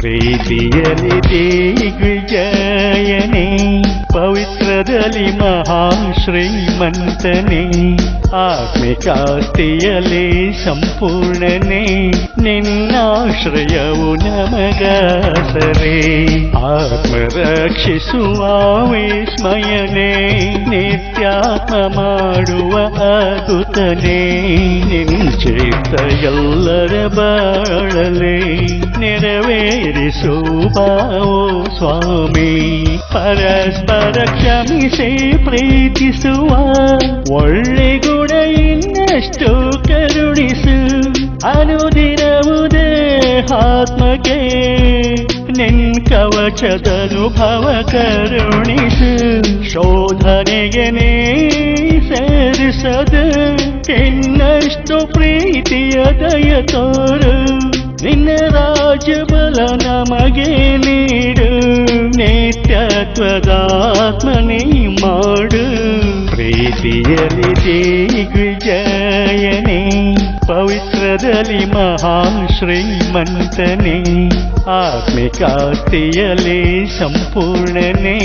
ಪ್ರೀತಿಯಲಿ ದಿಗ್ವಿಜಯನೇ ಪವಿತ್ರದಲ್ಲಿ ಮಹಾಶ್ರೀಮಂತನೇ ಆತ್ಮಿಕಾಸ್ತಿಯಲಿ ಸಂಪೂರ್ಣನೇ. ನಿನ್ನಾಶ್ರಯವು ನಮಗಾಸರೇ. ಆತ್ಮರಕ್ಷಿಸುವ ವಿಸ್ಮಯನೇ. ನಿತ್ಯಾತ್ಮ ಮಾಡುವ ಅದ್ಭುತನೇ. ನಿಂಚಿತ ಎಲ್ಲರ ಬಾಳಲೆ. ನೆರವೇರಿಸುವ ಸ್ವಾಮಿ. ಪರಸ್ಪರ ಕ್ಷಮಿಸಿ ಪ್ರೀತಿಸುವ, ಒಳ್ಳೆ ಗುಣ ಇನ್ನಷ್ಟು ಕರುಣಿಸು. ಅನುದಿನವುದೇ ಆತ್ಮಕ್ಕೆ ನಿನ್ ಕವಚದನುಭವ ಕರುಣಿಸು. ಶೋಧನೆಗೆ ನೀ ಸೇರಿಸದು ಇನ್ನಷ್ಟು ಪ್ರೀತಿಯ ದಯ ತೋರು. ನಿನ್ನ ರಾಜಬಲ ನಮಗೆ ಪ್ರೀತಿಯಲಿ ದಿಗ್ವಿಜಯನೇ ಪವಿತ್ರದಲ್ಲಿ ಮಹಾಶ್ರೀಮಂತನೇ ಆತ್ಮಿಕಾಸ್ತಿಯಲಿ ಸಂಪೂರ್ಣನೇ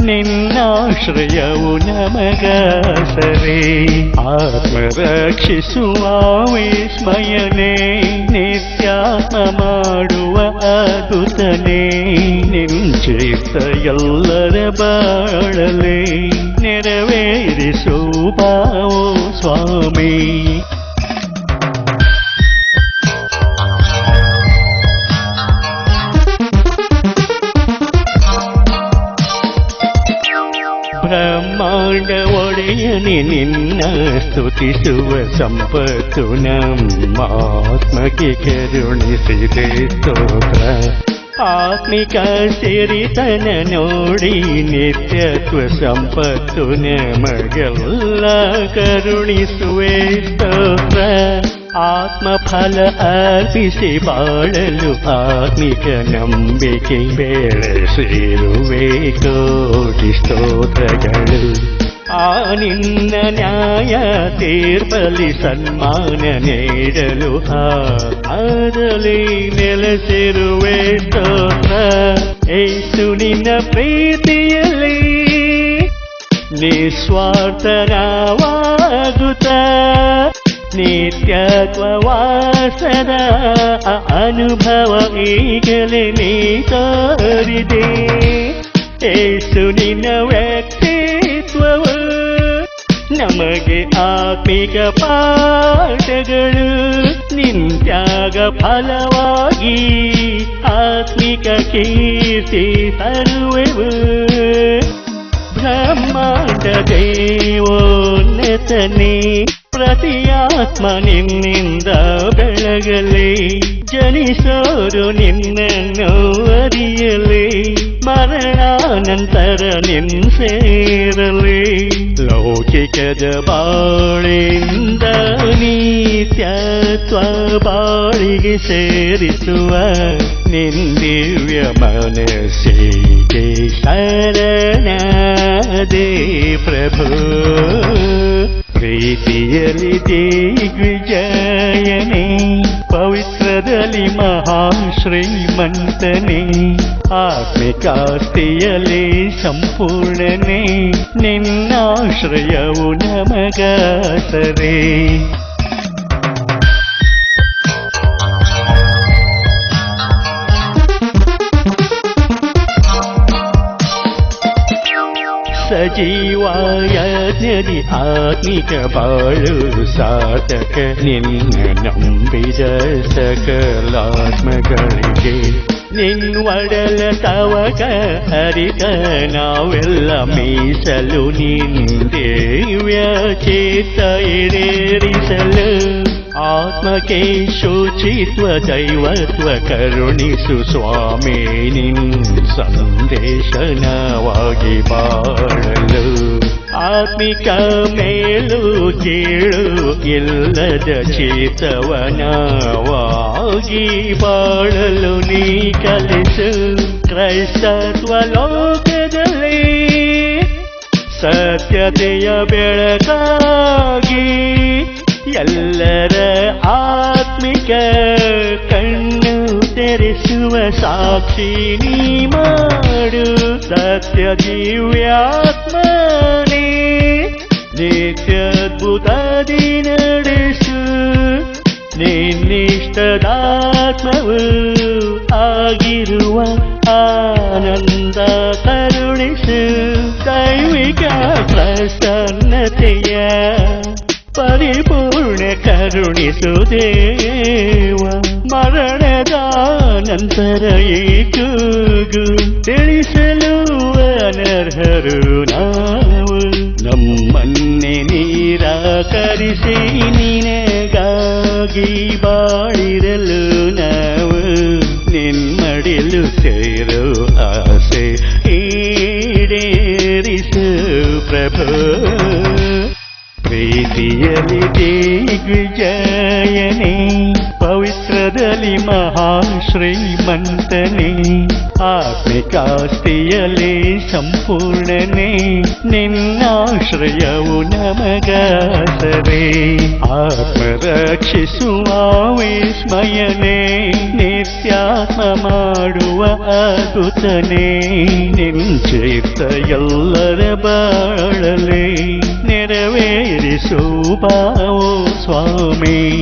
ನಿನ್ನಾಶ್ರಯವು ನಮಗಾಸರೇ ಆತ್ಮರಕ್ಷಿಸುವ ವಿಸ್ಮಯನೇ ನಿತ್ಯಾತ್ಮ ಮಾಡುವ ಅದ್ಭುತನೇ ನಿಂಚಿತ ಎಲ್ಲರ ಬಾಳಲೆ ನೆರವೇರಿಸುವ ಓ ಸ್ವಾಮಿ ಬ್ರಹ್ಮಾಂಡ ಒಡೆಯನೆ ನಿನ್ನ ಸ್ತುತಿಸುವ ಸಂಪತ್ತು ನಮ್ಮಾತ್ಮಕ್ಕೆ ಕರುಣಿಸಿದೆ ಸ್ತೋತ್ರ ಆತ್ಮಿಕ ಸಿರಿತನ ನೋಡಿ ನಿತ್ಯತ್ವ ಸಂಪತ್ತು ನಮಗೆಲ್ಲ ಕರುಣಿಸುವೆ ಸ್ತೋತ್ರ ಆತ್ಮಫಲ ಅರ್ಪಿಸಿ ಬಾಳಲು ಆತ್ಮಿಕ ನಂಬಿಕೆ ಬೆಳೆಸಿರುವೆ ಕೋಟಿ ಸ್ತೋತ್ರಗಳು ಆ ನಿನ್ನ ನ್ಯಾಯ ತೀರ್ಪಲಿ ಸನ್ಮಾನ ನೀಡಲು ಆದಲಿ ನೆಲೆಸಿರುವೆ ಸ್ತೋತ್ರ ಏಸು ನಿನ್ನ ಪ್ರೀತಿಯಲ್ಲಿ ನಿಸ್ವಾರ್ಥನವಾಗುತ್ತ ನಿತ್ಯತ್ವವಾಸದ ಅನುಭವ ಈಗಲೇ ನೀ ತೋರಿದೆ. ಏಸು ನಿನ್ನ ವ್ಯಕ್ತಿತ್ವವು ನಮಗೆ ಆತ್ಮಿಕ ಪಾಠಗಳು ನಿಂತ್ಯಾಗ ಫಲವಾಗಿ ಆತ್ಮಿಕ ಕೀರ್ತಿ ತರುವೆವು. ಬ್ರಹ್ಮಾಂಡ ದೇವೋನ್ನತನೇ ಪ್ರತಿಯಾತ್ಮ ನಿನ್ನಿಂದ ಬೆಳಗಲಿ. ಜನಿಸೋರು ನಿನ್ನನ್ನು ಅರಿಯಲಿ. ಮರಣಾನಂತರ ನಿನ್ ಸೇರಲಿ ಲೌಕಿಕದ ಬಾಳಿಂದ ನೀತ್ಯತ್ವ ಬಾಳಿಗೆ ಸೇರಿಸುವ ನಿಂದಿವ್ಯ ಮನಸ್ಸಿಗೆ ಶರಣದೇ ಪ್ರಭು ಪ್ರೀತಿಯಲಿ ದಿಗ್ವಿಜಯನೇ ಪವಿತ್ರದಲ್ಲಿ ಮಹಾಶ್ರೀಮಂತನೇ ಆತ್ಮಿಕಾಸ್ತಿಯಲಿ ಸಂಪೂರ್ಣನೇ ನಿನ್ನಾಶ್ರಯವು ನಮಗಾಸರೇ ಸಜೀವಾಯಜ್ಞದಿ ಆತ್ಮಿಕ ಬಾಳು ಸಾಧಕ ನಿನ್ನ ನಂಬಿದ ಸಕಲಾತ್ಮಗಳಿಗೆ ನಿನ್ವಡಲ ತವಕ ಅರಿತ ನಾವೆಲ್ಲ ಮೀಸಲು ನಿಂದೇವ್ಯ ಚೇತ ಈಡೇರಿಸಲು ಆತ್ಮಕ್ಕೆ ಶುಚಿತ್ವ ದೈವತ್ವ ಕರುಣಿಸು ಸ್ವಾಮಿ, ನಿನ್ ಸಂದೇಶನವಾಗಿ ಬಾಳಲು. ಆತ್ಮಿಕ ಮೇಲು ಕೀಳು, ಇಲ್ಲದ ಚೇತವನವಾಗಿ ಬಾಳಲು ನೀ ಕಲಿಸು ಕ್ರೈಸ್ತತ್ವ ಲೋಕದಲ್ಲಿ. ಸತ್ಯತೆಯ ಬೆಳಕಾಗಿ ಎಲ್ಲರ ಆತ್ಮಿಕ ಕಣ್ಣು ಮೆರೆಸುವ ಸಾಕ್ಷಿ ನೀ ಮಾಡು ಸತ್ಯ ದಿವ್ಯಾತ್ಮನೇ ನಿತ್ಯದ್ಭುತದಿ ನಡೆಸು ನಿನ್ನಿಷ್ಟದಾತ್ಮವು ಆಗಿರುವ ಆನಂದ ಕರುಣಿಸು ದೈವಿಕ ಪ್ರಸನ್ನತೆಯ ಪರಿಪೂರ್ಣ ಕರುಣಿಸು ದೇವ ಮರಣದ ನಂತರ ಈ ಕೂಗು ತಿಳಿಸಲು ಅನರ್ಹರು ನಾವು ನಮ್ಮನ್ನೇ ನಿರಾಕರಿಸಿ ನಿನಗಾಗಿ ಬಾಳಿರಲು ನಾವು ನಿನ್ಮಡಿಲು ಸೇರೋ ಆಸೆ ಈಡೇರಿಸು ಪ್ರಭು ಪ್ರೀತಿಯಲಿ ದಿಗ್ವಿಜಯನೇ ಪವಿತ್ರದಲ್ಲಿ ಮಹಾಶ್ರೀಮಂತನೇ ಆತ್ಮಿಕಾಸ್ತಿಯಲಿ ಸಂಪೂರ್ಣನೇ. ನಿನ್ನಾಶ್ರಯವು ನಮಗಾಸರೆ ಆತ್ಮರಕ್ಷಿಸುವ ವಿಸ್ಮಯನೇ. ನಿತ್ಯಾತ್ಮ ಮಾಡುವ ಅದುತನೇ ನಿನ್ ಚೇತ ಎಲ್ಲರ ಬಾಳಲೆ. ನೆರವೇರಿಸು ಬಾವೋ ಸ್ವಾಮಿ.